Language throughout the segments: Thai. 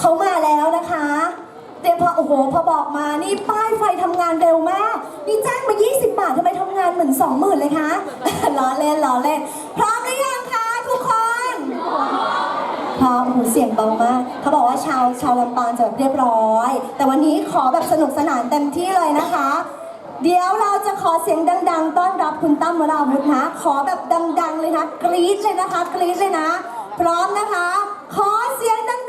เขามาแล้วนะคะเดี๋ยวพอโอ้โหพอบอกมานี่ป้ายไฟทำงานเร็วมากนี่จ้างมา 20 บาททำไมทำงานเหมือน20,000เลยคะล้อเล่นล้อเล่นพร้อมหรือยังคะทุกคนพร้อมหูเสียงเบามากเขาบอกว่าชาวชาวลำปางจะแบบเรียบร้อย แต่วันนี้ขอแบบสนุกสนานเต็มที่เลยนะคะ เดี๋ยวเราจะขอเสียงดัง ๆ ต้อนรับคุณตั้มวราวุธนะขอแบบดัง ๆ เลยนะกรี๊ดเลยนะคะกรี๊ดเลยนะ พร้อมนะคะ ขอเสียงดัง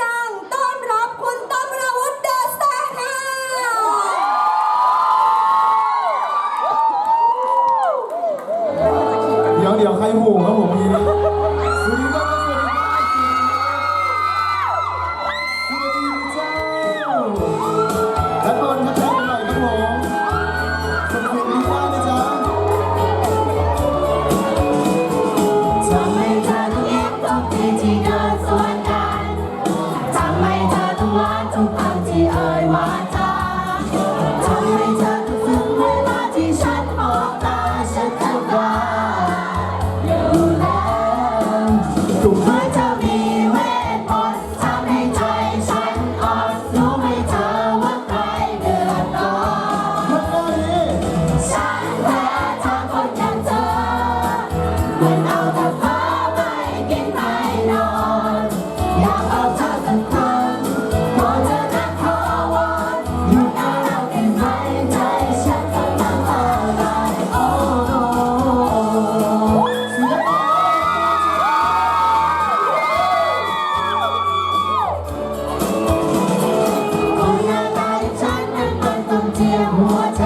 ทียมหัวใจ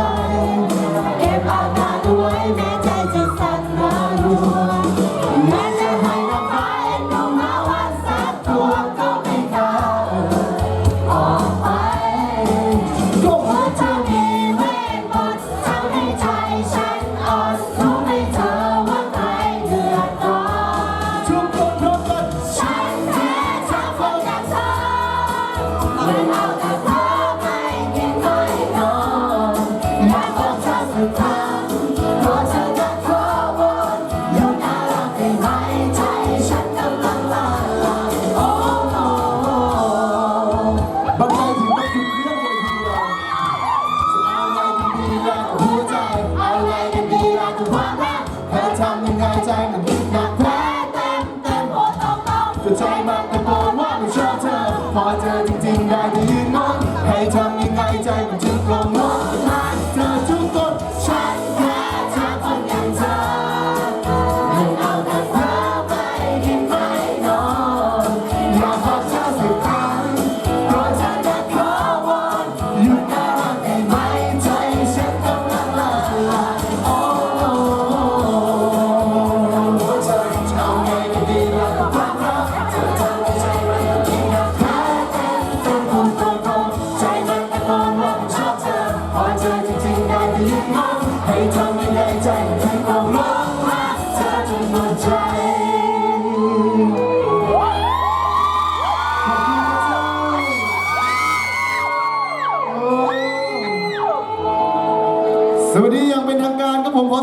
เก็บอาการเอาไว้แม้ใจจะสั่นระรัวแม้จะให้นางฟ้าเอ็นดูมาวันสักตัวก็ไม่กล้าเอ่ยออกไปก็เพราะเธอมีเวทมนต์ทำให้ใจฉันอ่อนรู้ไหมเธอว่าใครเดือดร้อน ชุมคนพร้อมกัน ฉันแพ้ทางคนอย่างเธอเหมือนเอา ต้องก็ใจมันตะโกนว่าไม่ชอบเธอ พอเจอจริงๆได้แต่ยืนงงให้เธอ com vocês.